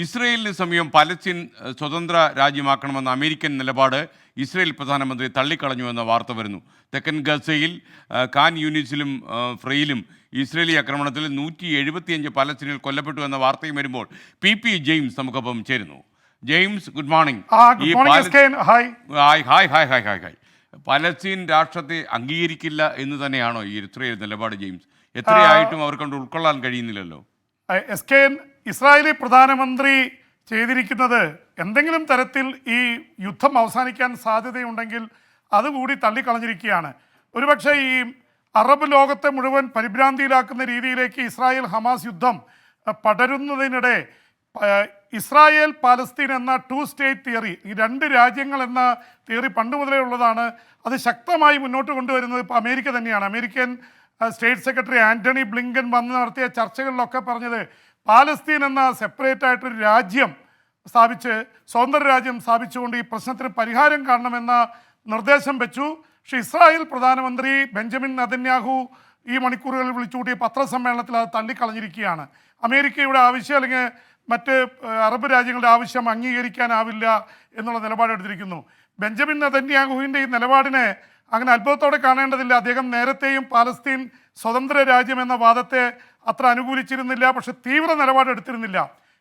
ഇസ്രയേലിന് സമീപം പലസ്തീൻ സ്വതന്ത്ര രാജ്യമാക്കണമെന്ന അമേരിക്കൻ നിലപാട് ഇസ്രയേൽ പ്രധാനമന്ത്രി തള്ളിക്കളഞ്ഞു എന്ന വാർത്ത വരുന്നു. തെക്കൻ ഗസയിൽ കാൻ ഖാൻ ഫ്രെയിലും ഇസ്രയേലി ആക്രമണത്തിൽ നൂറ്റി എഴുപത്തിയഞ്ച് പലസ്തീനിൽ കൊല്ലപ്പെട്ടു എന്ന വാർത്തയും വരുമ്പോൾ പി പി ജെയിംസ് നമുക്കൊപ്പം ചേരുന്നു. James good morning. Hi. Hi hi hi hi Palestine രാഷ്ട്രത്തെ അംഗീകരിക്കില്ല എന്ന് തന്നെയാണോ ഈ ഇസ്രയേൽ നിലപാട് ജെയിംസ്? എത്രയായിട്ടും അവർ അവർക്കൊണ്ട് ഉൾക്കൊള്ളാൻ കഴിയുന്നില്ലല്ലോ. എസ് കെ ഇസ്രായേലി പ്രധാനമന്ത്രി ചെയ്തിരിക്കുന്നത് എന്തെങ്കിലും തരത്തിൽ ഈ യുദ്ധം അവസാനിക്കാൻ സാധ്യതയുണ്ടെങ്കിൽ അതുകൂടി തള്ളിക്കളഞ്ഞിരിക്കുകയാണ്. ഒരുപക്ഷെ ഈ അറബ് ലോകത്തെ മുഴുവൻ പരിഭ്രാന്തിയിലാക്കുന്ന രീതിയിലേക്ക് ഇസ്രായേൽ ഹമാസ് യുദ്ധം പടരുന്നതിനിടെ ഇസ്രായേൽ പാലസ്തീൻ എന്ന ടു സ്റ്റേറ്റ് തിയറി ഈ രണ്ട് രാജ്യങ്ങൾ എന്ന തിയറി പണ്ട് മുതലേ ഉള്ളതാണ്. അത് ശക്തമായി മുന്നോട്ട് കൊണ്ടുവരുന്നത് ഇപ്പോൾ അമേരിക്ക തന്നെയാണ്. American state secretary Antony Blinken വന്ന് നടത്തിയ ചർച്ചകളിലൊക്കെ പറഞ്ഞത് പാലസ്തീൻ എന്ന സെപ്പറേറ്റ് ആയിട്ടൊരു രാജ്യം സ്ഥാപിച്ച് സ്വതന്ത്ര രാജ്യം സ്ഥാപിച്ചുകൊണ്ട് ഈ പ്രശ്നത്തിന് പരിഹാരം കാണണമെന്ന നിർദ്ദേശം വെച്ചു. പക്ഷേ ഇസ്രായേൽ പ്രധാനമന്ത്രി ബെഞ്ചമിൻ നദന്യാഹു ഈ മണിക്കൂറുകളിൽ വിളിച്ചുകൂട്ടിയ പത്രസമ്മേളനത്തിൽ അത് തള്ളിക്കളഞ്ഞിരിക്കുകയാണ്. അമേരിക്കയുടെ ആവശ്യം അല്ലെങ്കിൽ മറ്റ് അറബ് രാജ്യങ്ങളുടെ ആവശ്യം അംഗീകരിക്കാനാവില്ല എന്നുള്ള നിലപാടെടുത്തിരിക്കുന്നു ബെഞ്ചമിൻ നദന്യാഹുവിന്റെ ഈ നിലപാടിനെ അങ്ങനെ അത്ഭുതത്തോടെ കാണേണ്ടതില്ല. അദ്ദേഹം നേരത്തെയും പാലസ്തീൻ സ്വതന്ത്ര രാജ്യം എന്ന വാദത്തെ അത്ര അനുകൂലിച്ചിരുന്നില്ല പക്ഷെ തീവ്ര നിലപാടെടുത്തിരുന്നില്ല.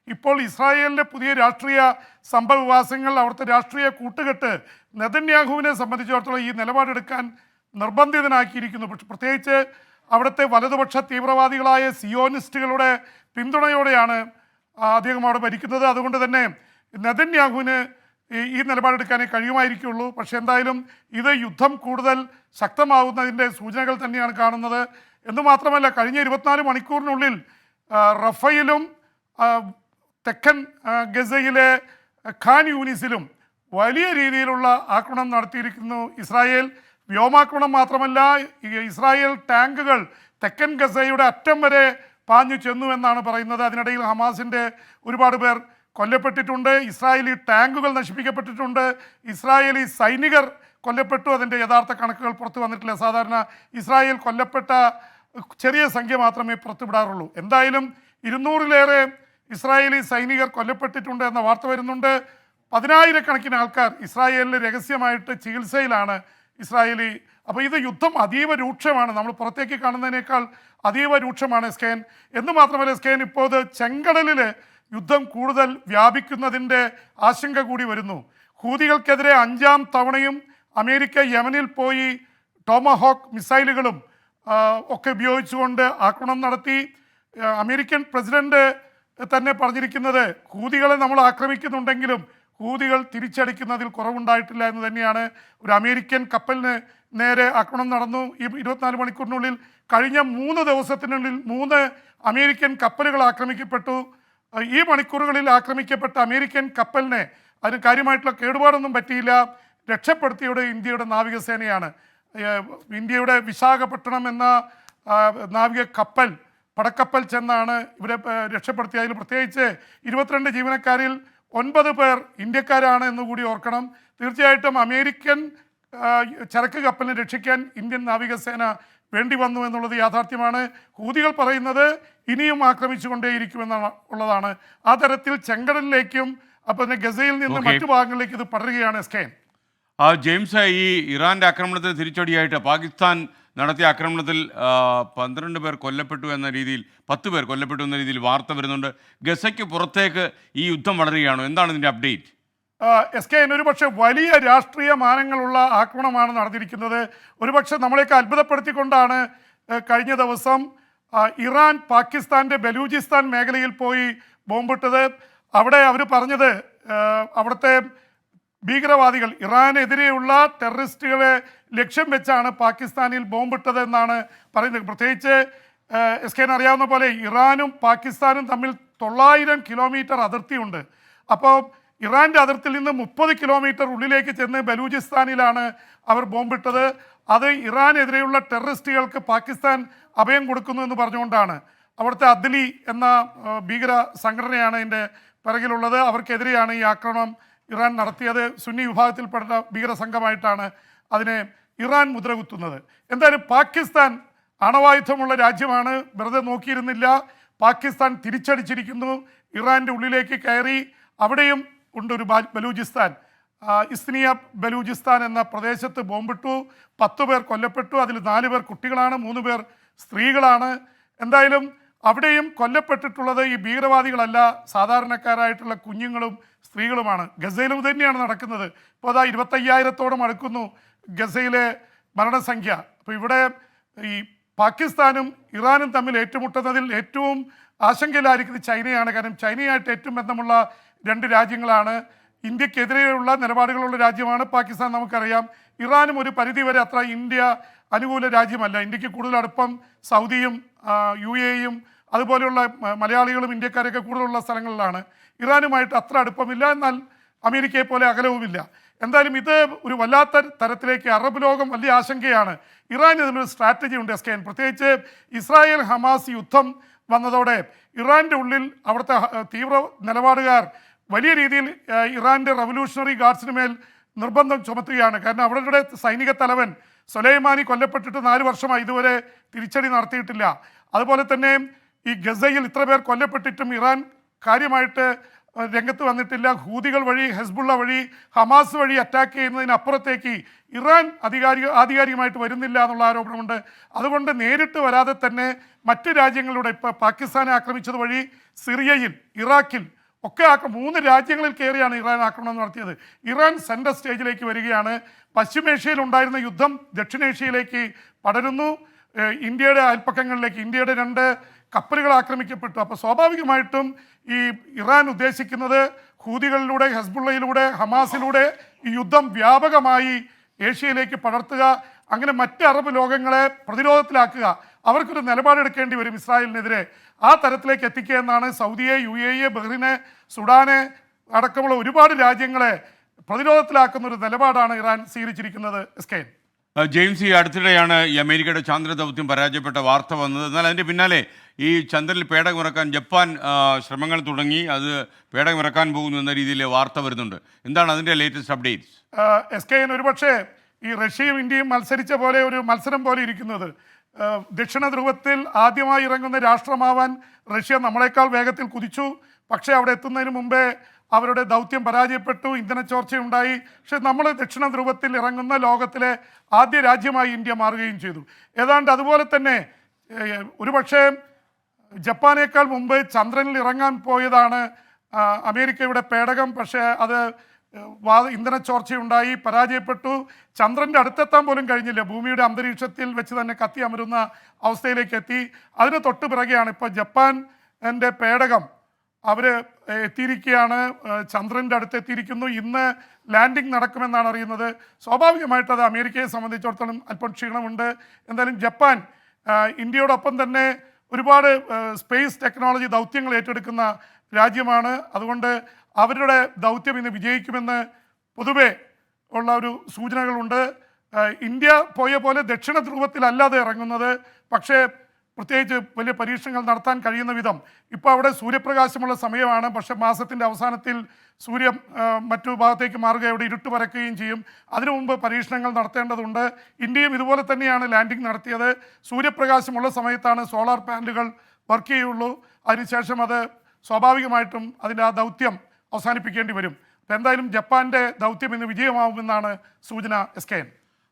ഇപ്പോൾ ഇസ്രായേലിലെ പുതിയ രാഷ്ട്രീയ സംഭവവികാസങ്ങൾ അവിടുത്തെ രാഷ്ട്രീയ കൂട്ടുകെട്ട് നെതന്യാഹുവിനെ സംബന്ധിച്ചിടത്തോളം ഈ നിലപാടെടുക്കാൻ നിർബന്ധിതനാക്കിയിരിക്കുന്നു. പക്ഷെ പ്രത്യേകിച്ച് അവിടുത്തെ വലതുപക്ഷ തീവ്രവാദികളായ സിയോനിസ്റ്റുകളുടെ പിന്തുണയോടെയാണ് അദ്ദേഹം അവിടെ ഭരിക്കുന്നത്. അതുകൊണ്ട് തന്നെ നെതന്യാഹുവിന് ഈ നിലപാടെടുക്കാനേ കഴിയുമായിരിക്കുള്ളൂ. പക്ഷേ എന്തായാലും ഇത് യുദ്ധം കൂടുതൽ ശക്തമാവുന്നതിന്റെ സൂചനകൾ തന്നെയാണ് കാണുന്നത്. എന്ന് മാത്രമല്ല കഴിഞ്ഞ ഇരുപത്തിനാല് മണിക്കൂറിനുള്ളിൽ റഫയിലും തെക്കൻ ഗസയിലെ ഖാൻ യൂനിസിലും വലിയ രീതിയിലുള്ള ആക്രമണം നടത്തിയിരിക്കുന്നു ഇസ്രായേൽ. വ്യോമാക്രമണം മാത്രമല്ല ഇസ്രായേൽ ടാങ്കുകൾ തെക്കൻ ഗസയുടെ അറ്റം വരെ പാഞ്ഞു ചെന്നു എന്നാണ് പറയുന്നത്. അതിനിടയിൽ ഹമാസിന്റെ ഒരുപാട് പേർ കൊല്ലപ്പെട്ടിട്ടുണ്ട്. ഇസ്രായേലി ടാങ്കുകൾ നശിപ്പിക്കപ്പെട്ടിട്ടുണ്ട്. ഇസ്രായേലി സൈനികർ കൊല്ലപ്പെട്ടു. അതിന്റെ യഥാർത്ഥ കണക്കുകൾ പുറത്തു വന്നിട്ടില്ല. സാധാരണ ഇസ്രായേൽ കൊല്ലപ്പെട്ട ചെറിയ സംഖ്യ മാത്രമേ പുറത്തുവിടാറുള്ളൂ. എന്തായാലും ഇരുന്നൂറിലേറെ ഇസ്രായേലി സൈനികർ കൊല്ലപ്പെട്ടിട്ടുണ്ട് എന്ന വാർത്ത വരുന്നുണ്ട്. പതിനായിരക്കണക്കിന് ആൾക്കാർ ഇസ്രായേലിൽ രഹസ്യമായിട്ട് ചികിത്സയിലാണ് ഇസ്രായേലി. അപ്പോൾ ഇത് യുദ്ധം അതീവ രൂക്ഷമാണ്. നമ്മൾ പുറത്തേക്ക് കാണുന്നതിനേക്കാൾ അതീവ രൂക്ഷമാണ് സ്കേൻ. എന്ന് മാത്രമല്ല സ്കേൻ ഇപ്പോൾ ഇത് ചെങ്കടലിൽ യുദ്ധം കൂടുതൽ വ്യാപിക്കുന്നതിന്റെ ആശങ്ക കൂടി വരുന്നു. ഹൂതികൾക്കെതിരെ അഞ്ചാം തവണയും അമേരിക്ക യമനിൽ പോയി ടോമഹോക്ക് മിസൈലുകളും ഒക്കെ ഉപയോഗിച്ചുകൊണ്ട് ആക്രമണം നടത്തി. അമേരിക്കൻ പ്രസിഡന്റ് തന്നെ പറഞ്ഞിരിക്കുന്നത് ഹൂതികളെ നമ്മൾ ആക്രമിക്കുന്നുണ്ടെങ്കിലും ഹൂതികൾ തിരിച്ചടിക്കുന്നതിൽ കുറവുണ്ടായിട്ടില്ല എന്ന് തന്നെയാണ്. ഒരു അമേരിക്കൻ കപ്പലിന് നേരെ ആക്രമണം നടന്നു. ഈ ഇരുപത്തിനാല് മണിക്കൂറിനുള്ളിൽ കഴിഞ്ഞ മൂന്ന് ദിവസത്തിനുള്ളിൽ മൂന്ന് അമേരിക്കൻ കപ്പലുകൾ ആക്രമിക്കപ്പെട്ടു. ഈ മണിക്കൂറുകളിൽ ആക്രമിക്കപ്പെട്ട അമേരിക്കൻ കപ്പലിനെ അതിന് കാര്യമായിട്ടുള്ള കേടുപാടൊന്നും പറ്റിയില്ല. രക്ഷപ്പെടുത്തിയുടെ ഇന്ത്യയുടെ നാവികസേനയാണ്. ഇന്ത്യയുടെ വിശാഖപട്ടണം എന്ന നാവിക കപ്പൽ പടക്കപ്പൽ ചെന്നാണ് ഇവരെ രക്ഷപ്പെടുത്തിയ അതിൽ പ്രത്യേകിച്ച് ഇരുപത്തിരണ്ട് ജീവനക്കാരിൽ ഒൻപത് പേർ ഇന്ത്യക്കാരാണ് എന്ന് കൂടി ഓർക്കണം. തീർച്ചയായിട്ടും അമേരിക്കൻ ചരക്ക് കപ്പലിനെ രക്ഷിക്കാൻ ഇന്ത്യൻ നാവികസേന വേണ്ടി വന്നു എന്നുള്ളത് യാഥാർത്ഥ്യമാണ്. ഹൂതികൾ പറയുന്നത് ഇനിയും ആക്രമിച്ചുകൊണ്ടേയിരിക്കുമെന്നാണ് ഉള്ളതാണ്. ആ തരത്തിൽ ചെങ്കടലിലേക്കും അപ്പം തന്നെ ഗസയിൽ നിന്ന് മറ്റു ഭാഗങ്ങളിലേക്ക് ഇത് പടരുകയാണ് ആ ജെയിംസ് ഈ ഇറാന്റെ ആക്രമണത്തിന് തിരിച്ചടിയായിട്ട് പാകിസ്ഥാൻ നടത്തിയ ആക്രമണത്തിൽ ആ, പന്ത്രണ്ട് പേർ കൊല്ലപ്പെട്ടു എന്ന രീതിയിൽ പത്ത് പേർ കൊല്ലപ്പെട്ടു എന്ന രീതിയിൽ വാർത്ത വരുന്നുണ്ട്. ഗസയ്ക്ക് പുറത്തേക്ക് ഈ യുദ്ധം വളരുകയാണോ? എന്താണ് ഇതിന്റെ അപ്ഡേറ്റ്? എസ് കെ ഒരു പക്ഷേ വലിയ രാഷ്ട്രീയ മാനങ്ങളുള്ള ആക്രമണമാണ് നടന്നിരിക്കുന്നത്. ഒരുപക്ഷെ നമ്മളെയൊക്കെ അത്ഭുതപ്പെടുത്തിക്കൊണ്ടാണ് കഴിഞ്ഞ ദിവസം ഇറാൻ പാകിസ്ഥാന്റെ ബലൂചിസ്ഥാൻ മേഖലയിൽ പോയി ബോംബിട്ടത്. അവിടെ അവർ പറഞ്ഞത് അവിടുത്തെ ഭീകരവാദികൾ ഇറാനെതിരെയുള്ള ടെററിസ്റ്റുകളെ ലക്ഷ്യം വെച്ചാണ് പാകിസ്ഥാനിൽ ബോംബിട്ടത് എന്നാണ് പറയുന്നത്. പ്രത്യേകിച്ച് എസ് കെന് അറിയാവുന്ന പോലെ ഇറാനും പാകിസ്ഥാനും തമ്മിൽ തൊള്ളായിരം കിലോമീറ്റർ അതിർത്തിയുണ്ട്. അപ്പോൾ ഇറാന്റെ അതിർത്തിയിൽ നിന്ന് മുപ്പത് കിലോമീറ്റർ ഉള്ളിലേക്ക് ചെന്ന് ബലൂചിസ്ഥാനിലാണ് അവർ ബോംബിട്ടത്. അത് ഇറാനെതിരെയുള്ള ടെററിസ്റ്റുകൾക്ക് പാകിസ്ഥാൻ അഭയം കൊടുക്കുന്നു എന്ന് പറഞ്ഞുകൊണ്ടാണ്. അവിടുത്തെ അദ്ലി എന്ന ഭീകര സംഘടനയാണ് ഇതിന്റെ പിറകിലുള്ളത്. അവർക്കെതിരെയാണ് ഈ ആക്രമണം ഇറാൻ നടത്തിയത് സുന്നി വിഭാഗത്തിൽപ്പെട്ട ഭീകര സംഘമായിട്ടാണ് അതിനെ ഇറാൻ മുദ്രകുത്തുന്നത്. എന്തായാലും പാകിസ്ഥാൻ അണവായുധമുള്ള രാജ്യമാണ്. വെറുതെ നോക്കിയിരുന്നില്ല. പാകിസ്ഥാൻ തിരിച്ചടിച്ചിരിക്കുന്നു. ഇറാന്റെ ഉള്ളിലേക്ക് കയറി. അവിടെയും ഉണ്ട് ഒരു ബലൂചിസ്ഥാൻ. ഇസ്നിയ ബലൂചിസ്ഥാൻ എന്ന പ്രദേശത്ത് ബോംബിട്ടു. പത്ത് പേർ കൊല്ലപ്പെട്ടു. അതിൽ നാല് പേർ കുട്ടികളാണ്. മൂന്ന് പേർ സ്ത്രീകളാണ്. എന്തായാലും അവിടെയും കൊല്ലപ്പെട്ടിട്ടുള്ളത് ഈ ഭീകരവാദികളല്ല സാധാരണക്കാരായിട്ടുള്ള കുഞ്ഞുങ്ങളും സ്ത്രീകളുമാണ്. ഗസയിലും തന്നെയാണ് നടക്കുന്നത്. ഇപ്പോൾ അതാ ഇരുപത്തയ്യായിരത്തോളം അടുക്കുന്നു ഗസയിലെ മരണസംഖ്യ. അപ്പോൾ ഇവിടെ ഈ പാകിസ്ഥാനും ഇറാനും തമ്മിൽ ഏറ്റുമുട്ടുന്നതിൽ ഏറ്റവും ആശങ്കയിലായിരിക്കുന്നത് ചൈനയാണ്. കാരണം ചൈനയായിട്ട് ഏറ്റവും ബന്ധമുള്ള രണ്ട് രാജ്യങ്ങളാണ്. ഇന്ത്യക്കെതിരെയുള്ള നിലപാടുകളുള്ള രാജ്യമാണ് പാകിസ്ഥാൻ നമുക്കറിയാം. ഇറാനും ഒരു പരിധിവരെ അത്ര ഇന്ത്യ അനുകൂല രാജ്യമല്ല. ഇന്ത്യയ്ക്ക് കൂടുതൽ അടുപ്പം സൗദിയും യു എയും അതുപോലെയുള്ള മലയാളികളും ഇന്ത്യക്കാരൊക്കെ കൂടുതലുള്ള സ്ഥലങ്ങളിലാണ്. ഇറാനുമായിട്ട് അത്ര അടുപ്പമില്ല. എന്നാൽ അമേരിക്കയെ പോലെ അകലവുമില്ല. എന്തായാലും ഇത് ഒരു വല്ലാത്ത തരത്തിലേക്ക് അറബ് ലോകം വലിയ ആശങ്കയാണ്. ഇറാൻ ഇതിനൊരു സ്ട്രാറ്റജി ഉണ്ട് എസ് കെ പ്രത്യേകിച്ച് ഇസ്രായേൽ ഹമാസ് യുദ്ധം വന്നതോടെ ഇറാന്റെ ഉള്ളിൽ അവിടുത്തെ തീവ്ര നിലപാടുകാർ വലിയ രീതിയിൽ ഇറാന്റെ റവല്യൂഷണറി ഗാർഡ്സിന് മേൽ നിർബന്ധം ചുമത്തുകയാണ്. കാരണം അവരുടെ സൈനിക തലവൻ സൊലൈമാനി കൊല്ലപ്പെട്ടിട്ട് നാല് വർഷമായി ഇതുവരെ തിരിച്ചടി നടത്തിയിട്ടില്ല. അതുപോലെ തന്നെ ഈ ഗസയിൽ ഇത്ര പേർ കൊല്ലപ്പെട്ടിട്ടും ഇറാൻ കാര്യമായിട്ട് രംഗത്ത് വന്നിട്ടില്ല. ഹൂതികൾ വഴി ഹെസ്ബുള്ള വഴി ഹമാസ് വഴി അറ്റാക്ക് ചെയ്യുന്നതിനപ്പുറത്തേക്ക് ഇറാൻ അധികാരി ആധികാരികമായിട്ട് വരുന്നില്ല എന്നുള്ള ആരോപണമുണ്ട്. അതുകൊണ്ട് നേരിട്ട് വരാതെ തന്നെ മറ്റ് രാജ്യങ്ങളുടെ ഇപ്പോൾ പാകിസ്ഥാനെ ആക്രമിച്ചത് വഴി സിറിയയിൽ ഇറാഖിൽ ഒക്കെ മൂന്ന് രാജ്യങ്ങളിൽ കയറിയാണ് ഇറാൻ ആക്രമണം നടത്തിയത്. ഇറാൻ സെൻട്രൽ സ്റ്റേജിലേക്ക് വരികയാണ്. പശ്ചിമേഷ്യയിൽ ഉണ്ടായിരുന്ന യുദ്ധം ദക്ഷിണേഷ്യയിലേക്ക് പടരുന്നു. ഇന്ത്യയുടെ അയൽപ്പക്കങ്ങളിലേക്ക് ഇന്ത്യയുടെ രണ്ട് കപ്പലുകൾ ആക്രമിക്കപ്പെട്ടു. അപ്പോൾ സ്വാഭാവികമായിട്ടും ഈ ഇറാൻ ഉദ്ദേശിക്കുന്നത് ഹൂതികളിലൂടെ ഹെസ്ബുള്ളയിലൂടെ ഹമാസിലൂടെ ഈ യുദ്ധം വ്യാപകമായി ഏഷ്യയിലേക്ക് പടർത്തുക അങ്ങനെ മറ്റ് അറബ് ലോകങ്ങളെ പ്രതിരോധത്തിലാക്കുക. അവർക്കൊരു നിലപാടെടുക്കേണ്ടി വരും ഇസ്രായേലിനെതിരെ. ആ തരത്തിലേക്ക് എത്തിക്കുക എന്നാണ് സൗദിയെ യു എ ഇ ബഹ്റിനെ സുഡാനെ അടക്കമുള്ള ഒരുപാട് രാജ്യങ്ങളെ പ്രതിരോധത്തിലാക്കുന്ന ഒരു നിലപാടാണ് ഇറാൻ സ്വീകരിച്ചിരിക്കുന്നത്. എസ് കെ ആ, ജെയിംസ് ഈ അടുത്തിടെയാണ് ഈ അമേരിക്കയുടെ ചാന്ദ്ര ദൗത്യം പരാജയപ്പെട്ട വാർത്ത വന്നത്. എന്നാൽ അതിന്റെ പിന്നാലെ ഈ ചന്ദ്രനിൽ പേടകമിറക്കാൻ ജപ്പാൻ ശ്രമങ്ങൾ തുടങ്ങി. അത് പേടകമിറക്കാൻ പോകുന്നു എന്ന രീതിയിൽ വാർത്ത വരുന്നുണ്ട്. എന്താണ് അതിന്റെ latest updates S K N ഒരുപക്ഷെ ഈ റഷ്യയും ഇന്ത്യയും മത്സരിച്ച പോലെ ഒരു മത്സരം പോലെ ഇരിക്കുന്നത്. ദക്ഷിണ ധ്രുവത്തിൽ ആദ്യമായി ഇറങ്ങുന്ന രാഷ്ട്രമാവാൻ റഷ്യ നമ്മളെക്കാൾ വേഗത്തിൽ കുതിച്ചു. പക്ഷേ അവിടെ എത്തുന്നതിന് മുമ്പേ അവരുടെ ദൗത്യം പരാജയപ്പെട്ടു ഇന്ധന ചോർച്ചയുണ്ടായി പക്ഷെ നമ്മൾ ദക്ഷിണ ധ്രുവത്തിൽ ഇറങ്ങുന്ന ലോകത്തിലെ ആദ്യ രാജ്യമായി ഇന്ത്യ മാറുകയും ചെയ്തു. ഏതാണ്ട് അതുപോലെ തന്നെ ഒരുപക്ഷെ ജപ്പാനേക്കാൾ മുമ്പ് ചന്ദ്രനിൽ ഇറങ്ങാൻ പോയതാണ് അമേരിക്കയുടെ പേടകം. പക്ഷേ അത് ഇന്ധന ചോർച്ചയുണ്ടായി പരാജയപ്പെട്ടു. ചന്ദ്രന്റെ അടുത്തെത്താൻ പോലും കഴിഞ്ഞില്ല. ഭൂമിയുടെ അന്തരീക്ഷത്തിൽ വെച്ച് തന്നെ കത്തി അമരുന്ന അവസ്ഥയിലേക്ക് എത്തി. അതിന് തൊട്ട് പിറകെയാണ് ഇപ്പോൾ ജപ്പാൻ എന്റെ പേടകം. അവർ എത്തിയിരിക്കുകയാണ്. ചന്ദ്രന്റെ അടുത്ത് എത്തിയിരിക്കുന്നു. ഇന്ന് ലാൻഡിംഗ് നടക്കുമെന്നാണ് അറിയുന്നത്. സ്വാഭാവികമായിട്ട് അത് അമേരിക്കയെ സംബന്ധിച്ചിടത്തോളം അല്പം ക്ഷീണമുണ്ട്. എന്തായാലും ജപ്പാൻ ഇന്ത്യയോടൊപ്പം തന്നെ ഒരുപാട് സ്പേസ് ടെക്നോളജി ദൗത്യങ്ങൾ ഏറ്റെടുക്കുന്ന രാജ്യമാണ്. അതുകൊണ്ട് അവരുടെ ദൗത്യം ഇന്ന് വിജയിക്കുമെന്ന് പൊതുവെ ഉള്ള ഒരു സൂചനകളുണ്ട്. ഇന്ത്യ പോയ പോലെ ദക്ഷിണ ധ്രുവത്തിലല്ലാതെ ഇറങ്ങുന്നത് പക്ഷേ പ്രത്യേകിച്ച് വലിയ പരീക്ഷണങ്ങൾ നടത്താൻ കഴിയുന്ന വിധം ഇപ്പോൾ അവിടെ സൂര്യപ്രകാശമുള്ള സമയമാണ്. പക്ഷേ മാസത്തിന്റെ അവസാനത്തിൽ സൂര്യൻ മറ്റു ഭാഗത്തേക്ക് മാറുക അവിടെ ഇരുട്ട് പരക്കുകയും ചെയ്യും. അതിനു മുമ്പ് പരീക്ഷണങ്ങൾ നടത്തേണ്ടതുണ്ട്. ഇന്ത്യയും ഇതുപോലെ തന്നെയാണ് ലാൻഡിംഗ് നടത്തിയത്. സൂര്യപ്രകാശമുള്ള സമയത്താണ് സോളാർ പാനലുകൾ വർക്ക് ചെയ്യുള്ളൂ. അതിനുശേഷം അത് സ്വാഭാവികമായിട്ടും അതിന്റെ ആ ദൗത്യം അവസാനിപ്പിക്കേണ്ടി വരും. അപ്പോൾ എന്തായാലും ജപ്പാന്റെ ദൗത്യം ഇന്ന് വിജയമാവുമെന്നാണ് സൂചന എസ് കെ എൻ.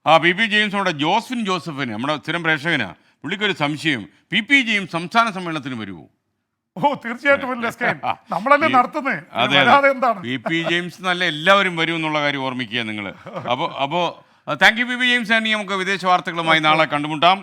ആ പി പി ജെയിംസോടെ ജോസ്ഫിൻ ജോസഫിന് നമ്മുടെ സ്ഥിരം പ്രേക്ഷകനാ പുള്ളിക്കൊരു സംശയം. പി പി ജെയിം സംസ്ഥാന സമ്മേളനത്തിന് വരുമോ ഓ തീർച്ചയായിട്ടും നമ്മളല്ലേ നടത്തുന്നത് പി പി ജെയിംസ് നല്ല എല്ലാവരും വരും എന്നുള്ള കാര്യം ഓർമ്മിക്കുക നിങ്ങൾ അപ്പോൾ അപ്പോൾ thank you P P James ആണ് നമുക്ക് വിദേശ വാർത്തകളുമായി നാളെ കണ്ടുമുട്ടാം.